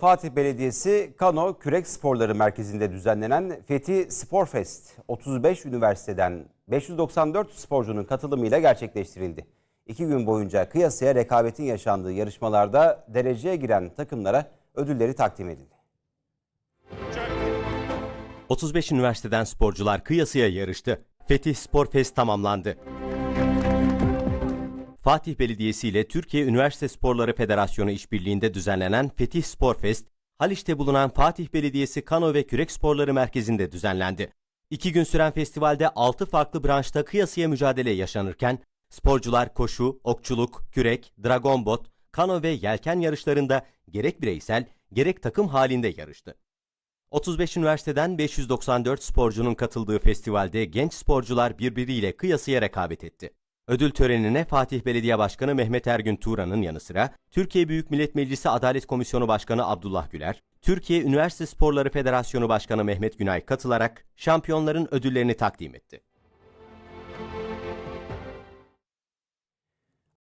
Fatih Belediyesi Kano Kürek Sporları Merkezi'nde düzenlenen Fethi Spor Fest 35 üniversiteden 594 sporcunun katılımıyla gerçekleştirildi. İki gün boyunca kıyasıya rekabetin yaşandığı yarışmalarda dereceye giren takımlara ödülleri takdim edildi. 35 üniversiteden sporcular kıyasıya yarıştı. Fetih Spor Fest tamamlandı. Fatih Belediyesi ile Türkiye Üniversite Sporları Federasyonu işbirliğinde düzenlenen Fetih Spor Fest, Haliç'te bulunan Fatih Belediyesi Kano ve Kürek Sporları Merkezi'nde düzenlendi. İki gün süren festivalde 6 farklı branşta kıyasıya mücadele yaşanırken, sporcular koşu, okçuluk, kürek, dragon bot, kano ve yelken yarışlarında gerek bireysel gerek takım halinde yarıştı. 35 üniversiteden 594 sporcunun katıldığı festivalde genç sporcular birbiriyle kıyasıya rekabet etti. Ödül törenine Fatih Belediye Başkanı Mehmet Ergün Turan'ın yanı sıra Türkiye Büyük Millet Meclisi Adalet Komisyonu Başkanı Abdullah Güler, Türkiye Üniversite Sporları Federasyonu Başkanı Mehmet Günay katılarak şampiyonların ödüllerini takdim etti.